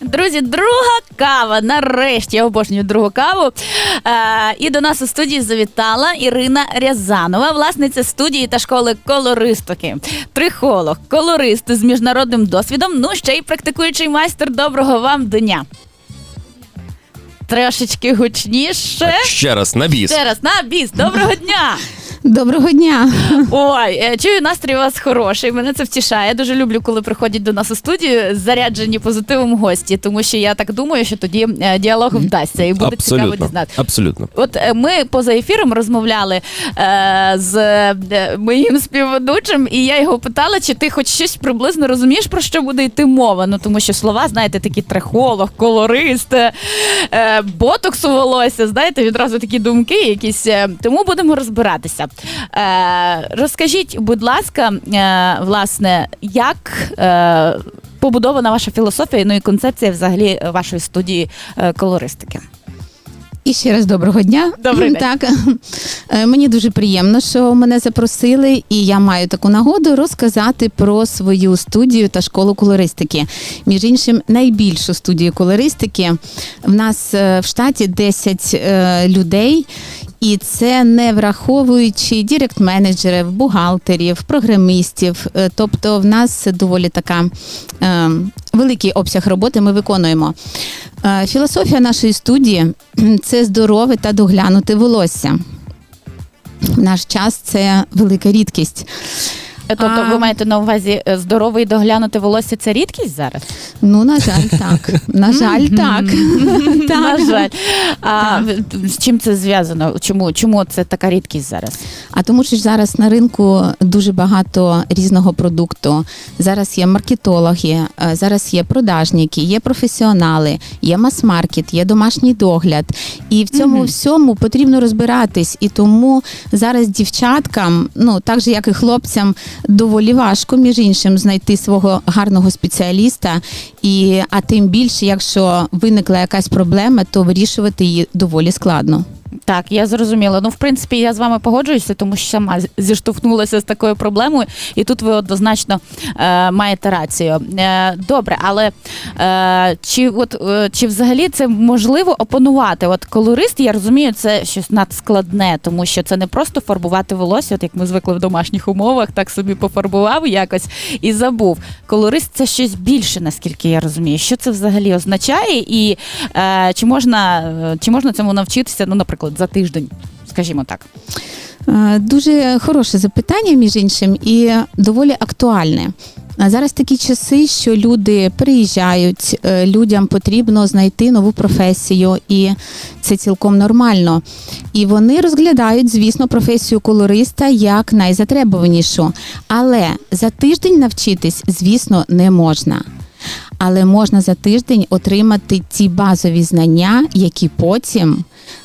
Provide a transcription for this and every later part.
Друзі, друга кава. Нарешті я обожнюю другу каву. Е, і до нас у студії завітала Ірина Рязанова, власниця студії та школи колористики. Трихолог, колорист з міжнародним досвідом. Ну ще й практикуючий майстер. Доброго вам дня. Трошечки гучніше. Ще раз на біс. Ще раз на біс. Доброго дня! Доброго дня. Ой, е, чую, настрій у вас хороший. Мене це втішає. Я дуже люблю, коли приходять до нас у студію заряджені позитивом гості, тому що я так думаю, що тоді е, діалог вдасться і буде цікаво Абсолютно. дізнатися. Абсолютно. От е, ми поза ефіром розмовляли е, з е, моїм співведучим, і я його питала, чи ти хоч щось приблизно розумієш, про що буде йти мова. Ну тому що слова, знаєте, такі трихолог, колорист, е, ботокс у волосся, знаєте, відразу такі думки якісь. Тому будемо розбиратися. Е, розкажіть, будь ласка, е, власне, як. Е, Побудована ваша філософія, ну і концепція взагалі вашої студії е, колористики. І ще раз доброго дня. Добрий день. Так Е, мені дуже приємно, що мене запросили, і я маю таку нагоду розказати про свою студію та школу колористики. Між іншим, найбільшу студію колористики. В нас е, в штаті 10 е, людей. І це не враховуючи директ-менеджерів, бухгалтерів, програмістів. Тобто, в нас доволі така е, великий обсяг роботи ми виконуємо. Е, Філософія нашої студії це здорове та доглянуте волосся. В наш час це велика рідкість. Е, Тобто, ви маєте на увазі е, здорове і доглянути волосся це рідкість зараз? Ну, на жаль, так. На жаль, так. На жаль. А з чим це зв'язано? Чому, чому це така рідкість зараз? А тому що зараз на ринку дуже багато різного продукту. Зараз є маркетологи, е, зараз є продажники, є професіонали, є мас-маркет, є домашній догляд. І в цьому всьому потрібно розбиратись. І тому зараз дівчаткам, ну так же як і хлопцям, доволі важко, між іншим, знайти свого гарного спеціаліста. І а тим більше, якщо виникла якась проблема, то вирішувати її доволі складно. Так, я зрозуміла. Ну, в принципі, я з вами погоджуюся, тому що сама зіштовхнулася з такою проблемою, і тут ви однозначно е, маєте рацію. Е, добре, але е, чи от е, чи взагалі це можливо опанувати? От колорист, я розумію, це щось надскладне, тому що це не просто фарбувати волосся, от як ми звикли в домашніх умовах, так собі пофарбував якось і забув. Колорист це щось більше, наскільки я розумію. Що це взагалі означає, і е, чи можна е, чи можна цьому навчитися, ну, наприклад, за тиждень, скажімо так. Е, Дуже хороше запитання, між іншим, і доволі актуальне. А Зараз такі часи, що люди приїжджають, е, людям потрібно знайти нову професію, і це цілком нормально. І вони розглядають, звісно, професію колориста як найзатребуванішу. Але за тиждень навчитись, звісно, не можна. Але можна за тиждень отримати ті базові знання, які потім,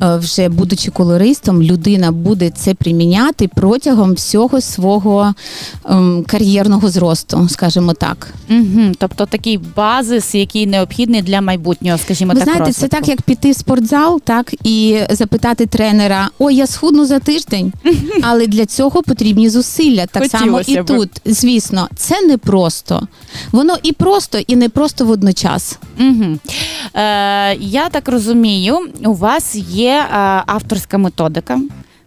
вже будучи колористом, людина буде це приміняти протягом всього свого ем, кар'єрного зросту, скажімо так. Угу. Тобто такий базис, який необхідний для майбутнього, скажімо Ви так, знаєте, це так, як піти в спортзал, так і запитати тренера: ой, я схудну за тиждень, але для цього потрібні зусилля. Так само і тут. Звісно, це не просто. Воно і просто, і не просто водночас. Угу. Е, я так розумію, у вас є е, авторська методика.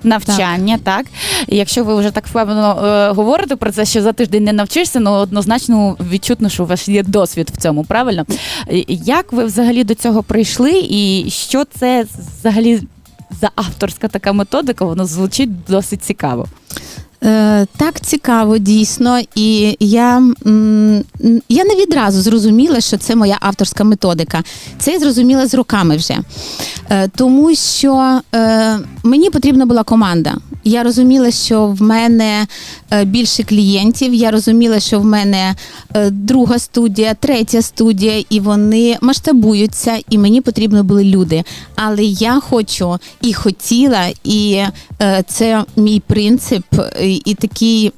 Навчання, так. Якщо ви вже так впевнено е, говорите про це, що за тиждень не навчишся, ну однозначно відчутно, що у вас є досвід в цьому, правильно? Як ви взагалі до цього прийшли, і що це взагалі за авторська така методика? Воно звучить досить цікаво. Е, так цікаво, дійсно. І я, я не відразу зрозуміла, що це моя авторська методика. Це я зрозуміла з роками вже. Е, тому що е, мені потрібна була команда. Я розуміла, що в мене е, більше клієнтів. Я розуміла, що в мене е, друга студія, третя студія, і вони масштабуються, і мені потрібні були люди. Але я хочу і хотіла, і е, це мій принцип, і такий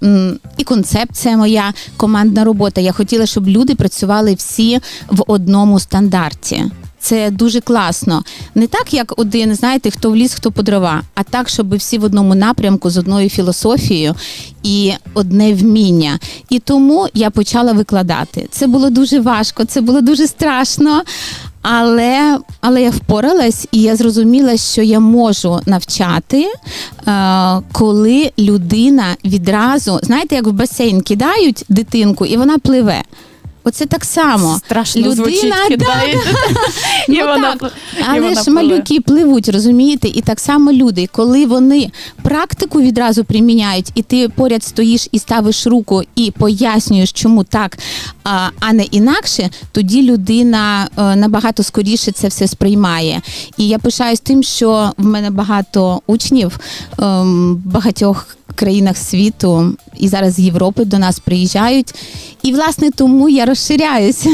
і концепція моя командна робота. Я хотіла, щоб люди працювали всі в одному стандарті. Це дуже класно. Не так, як один, знаєте, хто в ліс, хто по дрова, а так, щоб всі в одному напрямку з одною філософією і одне вміння. І тому я почала викладати. Це було дуже важко, це було дуже страшно. Але, але я впоралась і я зрозуміла, що я можу навчати, е, коли людина відразу, знаєте, як в басейн кидають дитинку, і вона пливе. Оце так само. Страшно звучить, Людина, кидають. І Ну, вона так. і Але вона ж малюки пливуть, розумієте? І так само люди, коли вони практику відразу приміняють, і ти поряд стоїш і ставиш руку і пояснюєш, чому так, а, а не інакше, тоді людина е, набагато скоріше це все сприймає. І я пишаюсь тим, що в мене багато учнів ем, багатьох країнах світу і зараз з Європи до нас приїжджають. І власне тому я розширяюся.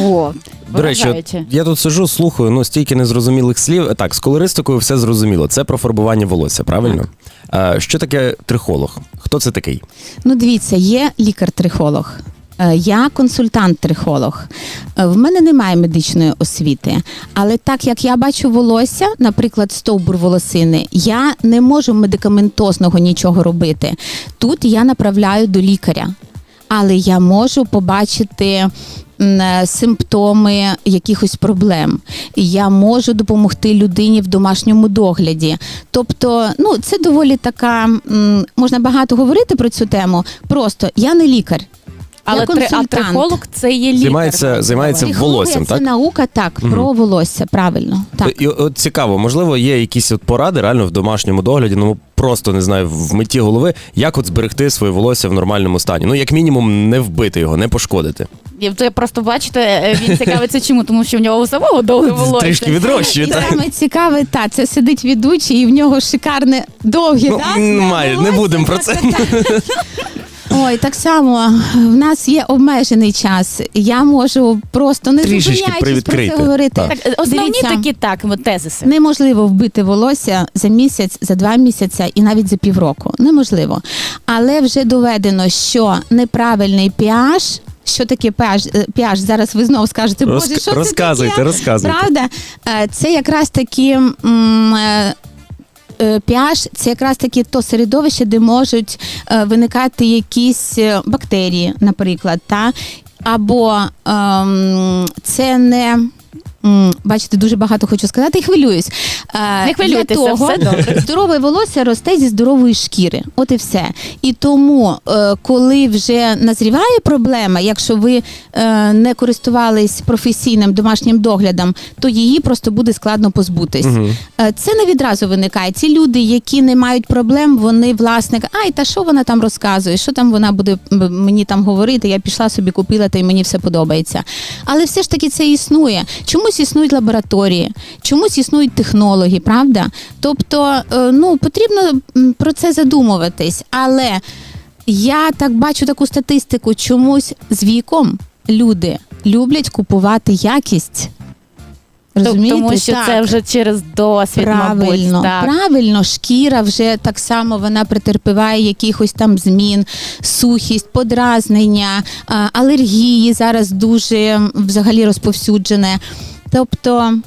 О, До речі, от вражаюче. я тут сижу, слухаю, ну стільки незрозумілих слів. Так, з колористикою все зрозуміло. Це про фарбування волосся, правильно? А, що таке трихолог? Хто це такий? Ну, дивіться, є лікар-трихолог. Е, Я консультант-трихолог. Е, В мене немає медичної освіти, але так як я бачу волосся, наприклад, стовбур волосини, я не можу медикаментозного нічого робити. Тут я направляю до лікаря, але я можу побачити. е, Симптоми якихось проблем, я можу допомогти людині в домашньому догляді. Тобто, ну це доволі така можна багато говорити про цю тему. Просто я не лікар. Але я три, а трихолог це є лікар. Займається- займається Психологія волоссям, це так? наука, так, про волосся, правильно. Так. І от цікаво, можливо, є якісь от поради реально в домашньому догляді, ну просто не знаю, в меті голови, як от зберегти своє волосся в нормальному стані. Ну, як мінімум, не вбити його, не пошкодити. І то просто бачите, е, він цікавиться чому, тому що в нього у самого довге волосся. Трішки відрощує, І так? саме цікаве, та це сидить ведучий, і в нього шикарне довге. Ну, да, немає, не будемо про це. Ой, так само в нас є обмежений час. Я можу просто не Трішечки зупиняючись про привідкрити. це говорити. Так. Так, е, основні Дивіться. такі так от тезиси. Неможливо вбити волосся за місяць, за два місяця і навіть за півроку. Неможливо. Але вже доведено, що неправильний pH, що таке pH, е, pH зараз ви знову скажете, боже, Розк- що це розказуйте, таке? розказуйте. Правда? Е, Це якраз такі. м, е, е, це якраз таки то середовище, де можуть е, виникати якісь е, бактерії, наприклад, та? або ем, це не. Бачите, дуже багато хочу сказати і хвилююсь. Е, Не хвилюйтеся, для того, все добре. Здорове волосся росте зі здорової шкіри. От і все. І тому, е, коли вже назріває проблема, якщо ви е, не користувались професійним домашнім доглядом, то її просто буде складно позбутись. Е, Це не відразу виникає. Ці люди, які не мають проблем, вони власник, ай, та що вона там розказує, що там вона буде мені там говорити? Я пішла собі, купила, та й мені все подобається. Але все ж таки це існує. Чомусь існують лабораторії, чомусь існують технологи, правда? Тобто, е, ну потрібно про це задумуватись. Але я так бачу таку статистику, чомусь з віком люди люблять купувати якість. Розумієте? Тому що Так. це вже через досвід, Правильно, мабуть. Так. правильно, шкіра вже так само вона претерпіває якихось там змін, сухість, подразнення, алергії зараз дуже взагалі розповсюджене. Тобто,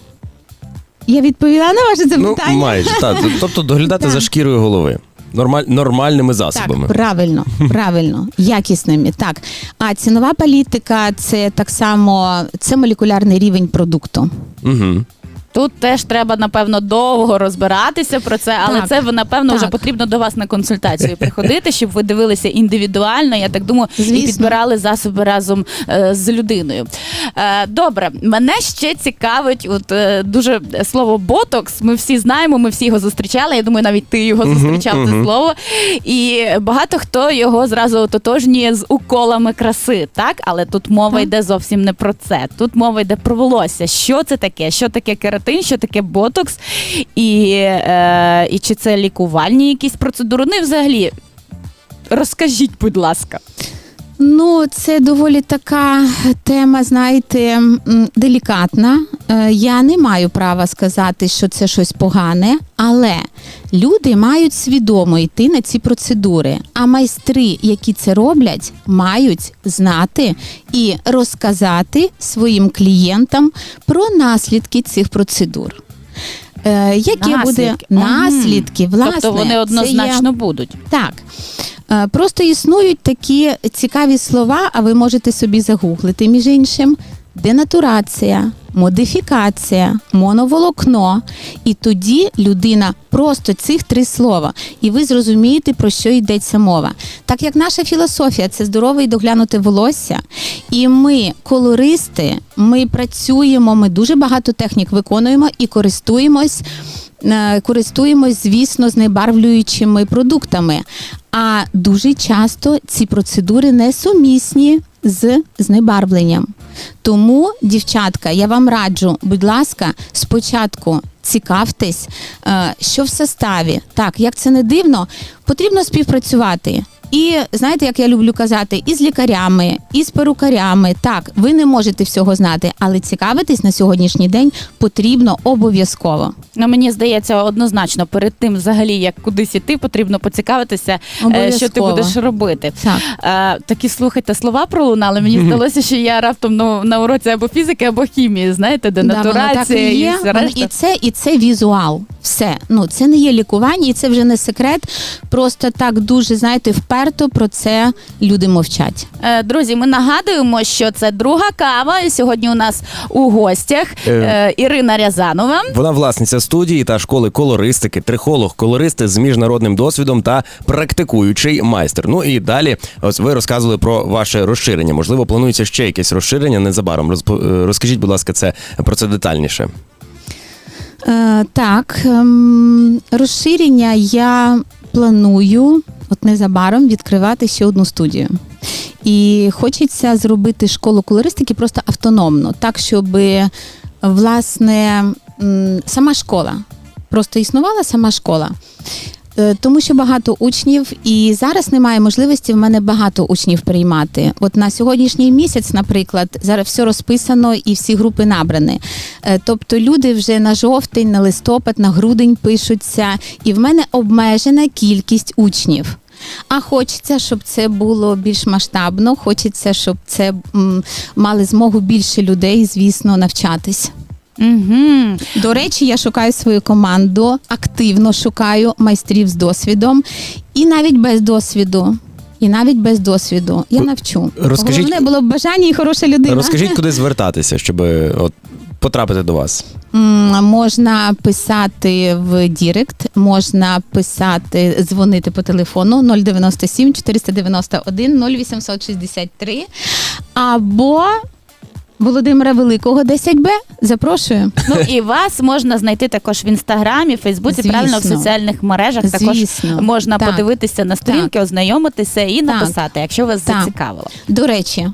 я відповіла на ваше Ну, запитання. майже так. Тобто доглядати за шкірою голови. Нормаль, нормальними засобами. Так, правильно, правильно, якісними. Так. А цінова політика це так само це молекулярний рівень продукту. Угу. Тут теж треба, напевно, довго розбиратися про це, але Так. це напевно вже потрібно до вас на консультацію приходити, щоб ви дивилися індивідуально. Я так думаю, і підбирали засоби разом е, з людиною. Е, добре, мене ще цікавить, от е, дуже слово ботокс. Ми всі знаємо, ми всі його зустрічали. Я думаю, навіть ти його зустрічав це мгм. слово. І багато хто його зразу ототожнює з уколами краси, так? Але тут мова Так. йде зовсім не про це. Тут мова йде про волосся. Що це таке? Що таке кератин, що таке ботокс, і, е, і чи це лікувальні якісь процедури? Ну і взагалі. Розкажіть, будь ласка. Ну, це доволі така тема, знаєте, делікатна. Е, Я не маю права сказати, що це щось погане, але люди мають свідомо йти на ці процедури. А майстри, які це роблять, мають знати і розказати своїм клієнтам про наслідки цих процедур. Е, Які буде Наслідки. Мгм. власне, тобто вони однозначно є- будуть. так. Е, Просто існують такі цікаві слова, а ви можете собі загуглити, між іншим. Денатурація, модифікація, моноволокно. І тоді людина просто цих три слова, і ви зрозумієте, про що йдеться мова. Так як наша філософія це здорове і доглянуте волосся, і ми, колористи, ми працюємо, ми дуже багато технік виконуємо і користуємось е, користуємось, звісно, знебарвлюючими продуктами. А дуже часто ці процедури несумісні з знебарвленням. Тому, дівчатка, я вам раджу, будь ласка, спочатку цікавтесь, е, що в составі. Так, як це не дивно, потрібно співпрацювати. І знаєте, як я люблю казати, і з лікарями, і з перукарями. Так, ви не можете всього знати, але цікавитись на сьогоднішній день потрібно обов'язково. Ну, мені здається, однозначно перед тим, взагалі, як кудись іти, потрібно поцікавитися, е, що ти Обов'язково. будеш робити. Так. Е, такі слухайте слова пролунали. Мені здалося, що я раптом ну, на уроці або фізики, або хімії, знаєте, де Да, воно натурація так і, є. все Воно- решта. і це, і це візуал. Все. Ну це не є лікування, і це вже не секрет. Просто так дуже знаєте, вперто про це люди мовчать. Е, Друзі, ми нагадуємо, що це друга кава. І сьогодні у нас у гостях Е. е, Ірина Рязанова. Вона власниця студії та школи колористики, трихолог, колорист з міжнародним досвідом та практикуючий майстер. Ну і далі, ось ви розказували про ваше розширення. Можливо, планується ще якесь розширення незабаром. Е, Розкажіть, будь ласка, це про це детальніше. Е, так, ем, розширення я планую от незабаром відкривати ще одну студію. І хочеться зробити школу колористики просто автономно, так, щоб власне сама школа. Просто існувала сама школа. Е, Тому що багато учнів, і зараз немає можливості в мене багато учнів приймати. От на сьогоднішній місяць, наприклад, зараз все розписано і всі групи набрані. Е, Тобто люди вже на жовтень, на листопад, на грудень пишуться, і в мене обмежена кількість учнів. А хочеться, щоб це було більш масштабно. Хочеться, щоб це м, мали змогу більше людей, звісно, навчатись. Угу. До речі, я шукаю свою команду, активно шукаю майстрів з досвідом, і навіть без досвіду. І навіть без досвіду я навчу. Розкажіть- Головне було б бажання і хороша людина. Розкажіть, куди звертатися, щоб е, от потрапити до вас. М, Можна писати в Дірект, можна писати, дзвонити по телефону 097 491 0863 або Володимира Великого 10Б. Запрошую. Ну і вас можна знайти також в інстаграмі, Фейсбуці, Звісно. правильно в соціальних мережах. Також можна Так. подивитися на сторінки, ознайомитися і написати, якщо вас Так. зацікавило. До речі,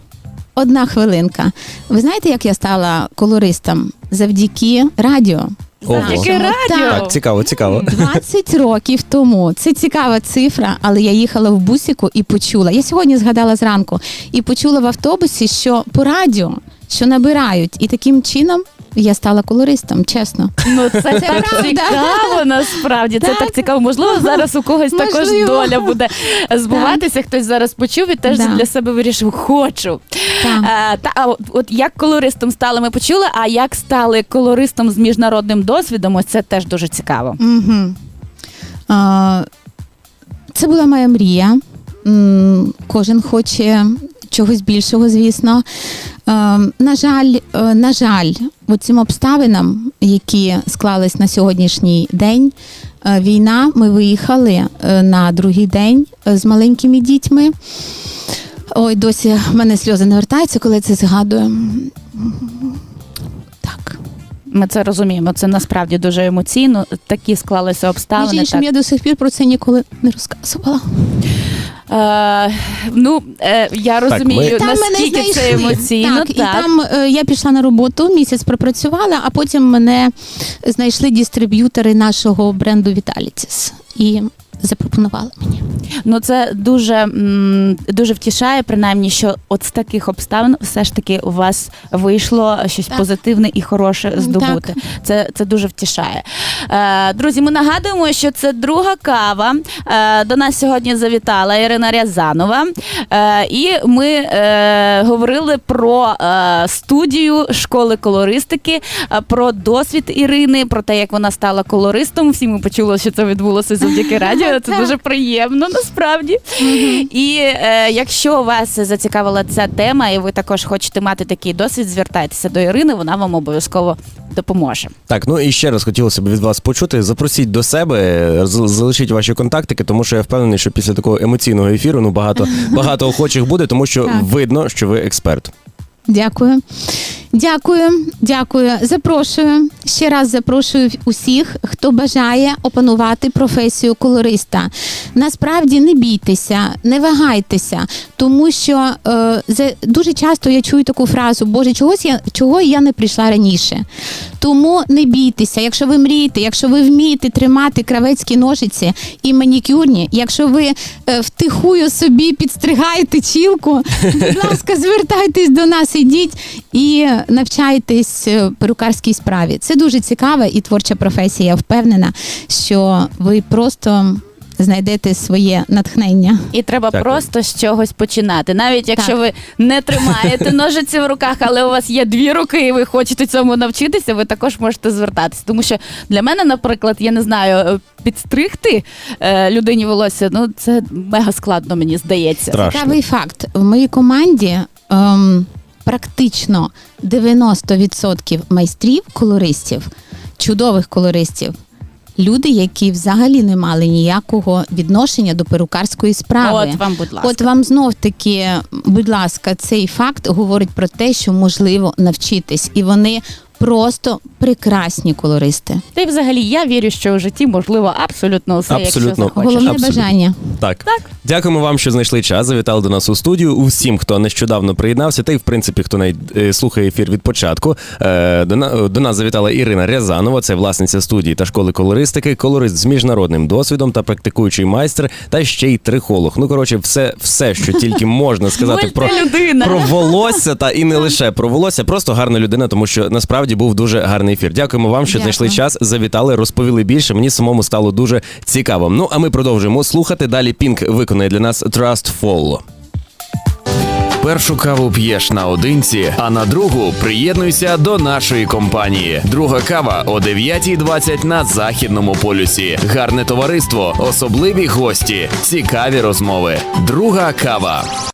одна хвилинка. Ви знаєте, як я стала колористом? Завдяки радіо. Ого. Завдяки радіо. Так. Так, цікаво, цікаво. 20 років тому. Це цікава цифра, але я їхала в бусіку і почула. Я сьогодні згадала зранку і почула в автобусі, що по радіо, що набирають, і таким чином я стала колористом, чесно. Ну це, так цікаво, насправді. Це Так. так цікаво. Можливо, зараз у когось також доля буде збуватися. Хтось зараз почув і теж Да. для себе вирішив, хочу. Так. Е, та а от, як колористом стали, ми почули. А як стали колористом з міжнародним досвідом? Ось це теж дуже цікаво. Угу. А, це була моя мрія. Кожен хоче чогось більшого, звісно. Е, На жаль, е, на жаль, цим обставинам, які склались на сьогоднішній день, е, війна, ми виїхали е, на другий день з маленькими дітьми. Ой, досі в мене сльози не вертаються, коли це згадую. Так. Ми це розуміємо. Це насправді дуже емоційно. Такі склалися Між обставини. іншим, Так. я до сих пір про це ніколи не розказувала. Е, ну е, я розумію, ми- Там мене наскільки це знайшли. емоційно. Так, і там е, я пішла на роботу, місяць пропрацювала, а потім мене знайшли дистриб'ютори нашого бренду Віталіціс І запропонували мені. Ну це дуже, дуже втішає, принаймні, що от з таких обставин все ж таки у вас вийшло щось Так. позитивне і хороше здобути. Це, це дуже втішає. Е, друзі, ми нагадуємо, що це друга кава. Е, до нас сьогодні завітала Ірина Рязанова. Е, і ми говорили про студію школи колористики, про досвід Ірини, про те, як вона стала колористом. Всі ми почули, що це відбулося завдяки радіо. Це Так. дуже приємно насправді. І е, якщо вас зацікавила ця тема, і ви також хочете мати такий досвід, звертайтеся до Ірини, вона вам обов'язково допоможе. Так, ну і ще раз хотілося б від вас почути. Запросіть до себе, залишіть ваші контактики, тому що я впевнений, що після такого емоційного ефіру ну багато багато охочих буде, тому що Так. видно, що ви експерт. Дякую. Дякую, дякую. Запрошую. Ще раз запрошую усіх, хто бажає опанувати професію колориста. Насправді не бійтеся, не вагайтеся, тому що е, дуже часто я чую таку фразу: Боже, чогось я чого я не прийшла раніше. Тому не бійтеся, якщо ви мрієте, якщо ви вмієте тримати кравецькі ножиці і манікюрні, якщо ви е, втихую собі підстригаєте чілку, будь ласка, звертайтесь до нас, ідіть і навчайтесь е, перукарській справі. Це дуже цікава і творча професія. Я впевнена, що ви просто знайдете своє натхнення. І треба Дякую. просто з чогось починати. Навіть якщо Так. ви не тримаєте ножиці в руках, але у вас є дві руки, і ви хочете цьому навчитися, ви також можете звертатися. Тому що для мене, наприклад, я не знаю, е, підстригти е, людині волосся, ну це мега складно, мені здається. Страшно. Цікавий факт. В моїй команді ем, практично 90% майстрів, колористів, чудових колористів. Люди, які взагалі не мали ніякого відношення до перукарської справи. От вам, будь ласка. От вам знов таки, будь ласка, цей факт говорить про те, що можливо навчитись, і вони просто прекрасні колористи. Та й взагалі я вірю, що у житті можливо абсолютно все, якщо захочеш. Головне абсолютно. бажання. Так. Так. Дякуємо вам, що знайшли час. Завітали до нас у студію. Усім, хто нещодавно приєднався, та й в принципі, хто навіть е, слухає ефір від початку. Е, До, на- до нас завітала Ірина Рязанова, це власниця студії та школи колористики, колорист з міжнародним досвідом та практикуючий майстер, та ще й трихолог. Ну коротше, все, все, що тільки можна сказати про, Мультилюдина. про волосся, та і не лише про волосся, просто гарна людина, тому що насправді був дуже гарний ефір. Дякуємо вам, що Дякую. знайшли час, завітали, розповіли більше. Мені самому стало дуже цікаво. Ну а ми продовжуємо слухати. Далі Пінк виконає для нас Trust Fall. Першу каву п'єш наодинці, а на другу приєднуйся до нашої компанії. Друга кава о 9.20 на західному полюсі. Гарне товариство, особливі гості, цікаві розмови. Друга кава.